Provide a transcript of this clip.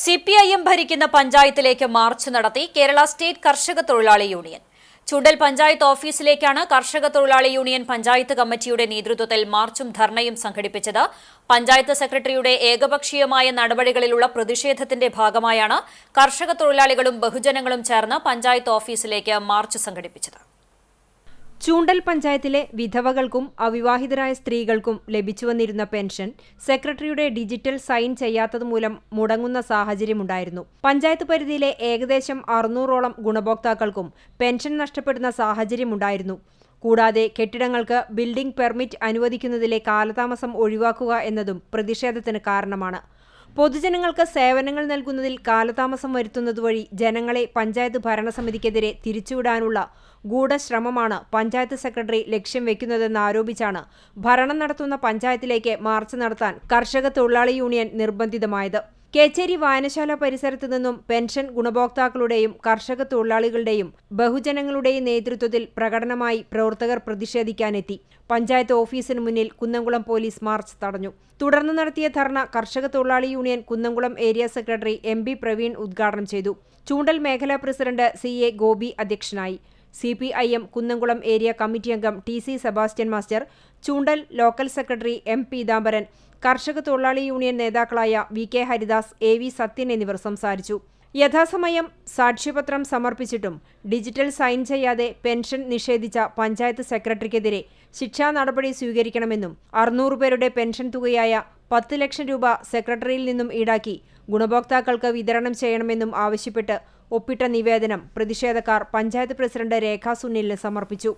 C P I M ഭരിക്കുന്ന പഞ്ചായത്തിലേക്ക് March നടത്തി കേരള സ്റ്റേറ്റ് കർഷക തൊഴിലാളി യൂണിയൻ. ചുണ്ടൽ പഞ്ചായത്ത് ഓഫീസിലേക്കാണ് കർഷക തൊഴിലാളി യൂണിയൻ പഞ്ചായത്ത് കമ്മിറ്റിയുടെ നേതൃത്വത്തിൽ മാർച്ചും ധർണയും സംഘടിപ്പിച്ചത്. പഞ്ചായത്ത് സെക്രട്ടറിയുടെ ഏകപക്ഷീയമായ നടപടികളിലുള്ള പ്രതിഷേധത്തിന്റെ ഭാഗമായാണ് കർഷക തൊഴിലാളികളും ബഹുജനങ്ങളും ചേർന്ന് പഞ്ചായത്ത് ഓഫീസിലേക്ക് മാർച്ച് സംഘടിപ്പിച്ചത്. ചൂണ്ടൽ പഞ്ചായത്തിലെ വിധവകൾക്കും അവിവാഹിതരായ സ്ത്രീകൾക്കും ലഭിച്ചുവന്നിരുന്ന പെൻഷൻ സെക്രട്ടറിയുടെ ഡിജിറ്റൽ സൈൻ ചെയ്യാത്തതുമൂലം മുടങ്ങുന്ന സാഹചര്യമുണ്ടായിരുന്നു. പഞ്ചായത്ത് പരിധിയിലെ ഏകദേശം അറുന്നൂറോളം ഗുണഭോക്താക്കൾക്കും പെൻഷൻ നഷ്ടപ്പെടുന്ന സാഹചര്യമുണ്ടായിരുന്നു. കൂടാതെ കെട്ടിടങ്ങൾക്ക് ബിൽഡിംഗ് പെർമിറ്റ് അനുവദിക്കുന്നതിലെ കാലതാമസം ഒഴിവാക്കുക എന്നതും പ്രതിഷേധത്തിന് കാരണമാണ്. പൊതുജനങ്ങൾക്ക് സേവനങ്ങൾ നൽകുന്നതിൽ കാലതാമസം വരുത്തുന്നതുവഴി ജനങ്ങളെ പഞ്ചായത്ത് ഭരണസമിതിക്കെതിരെ തിരിച്ചുവിടാനുള്ള ഗൂഢശ്രമമാണ് പഞ്ചായത്ത് സെക്രട്ടറി ലക്ഷ്യം വെക്കുന്നതെന്ന് ആരോപിച്ചാണ് ഭരണം നടത്തുന്ന പഞ്ചായത്തിലേക്ക് മാർച്ച് നടത്താൻ കർഷക തൊഴിലാളി യൂണിയൻ നിർബന്ധിതമായത്. കേച്ചേരി വായനശാല പരിസരത്ത് നിന്നും പെൻഷൻ ഗുണഭോക്താക്കളുടെയും കർഷക തൊഴിലാളികളുടെയും ബഹുജനങ്ങളുടെയും നേതൃത്വത്തിൽ പ്രകടനമായി പ്രവർത്തകർ പ്രതിഷേധിക്കാനെത്തി. പഞ്ചായത്ത് ഓഫീസിന് മുന്നിൽ കുന്നംകുളം പോലീസ് മാർച്ച് തടഞ്ഞു. തുടർന്ന് നടത്തിയ ധർണ കർഷക തൊഴിലാളി union Kunnamkulam area secretary M B Praveen ഉദ്ഘാടനം ചെയ്തു. ചൂണ്ടൽ മേഖലാ പ്രസിഡന്റ് സി എ ഗോപി അധ്യക്ഷനായി. C P I M Kunnamkulam area committee അംഗം T C Sebastian master Choondal local secretary M Peethambaran കർഷക തൊഴിലാളി യൂണിയൻ നേതാക്കളായ V K Haridas A V Sathyan എന്നിവർ സംസാരിച്ചു. യഥാസമയം സാക്ഷ്യപത്രം സമർപ്പിച്ചിട്ടും ഡിജിറ്റൽ സൈൻ ചെയ്യാതെ പെൻഷൻ നിഷേധിച്ച പഞ്ചായത്ത് സെക്രട്ടറിക്കെതിരെ ശിക്ഷാ നടപടി സ്വീകരിക്കണമെന്നും അറുന്നൂറ് പേരുടെ പെൻഷൻ തുകയായ പത്ത് ലക്ഷം രൂപ സെക്രട്ടറിയിൽ നിന്നും ഈടാക്കി ഗുണഭോക്താക്കൾക്ക് വിതരണം ചെയ്യണമെന്നും ആവശ്യപ്പെട്ട് ഒപ്പിട്ട നിവേദനം പ്രതിഷേധക്കാർ പഞ്ചായത്ത് പ്രസിഡന്റ് രേഖാ സുനിലിന് സമർപ്പിച്ചു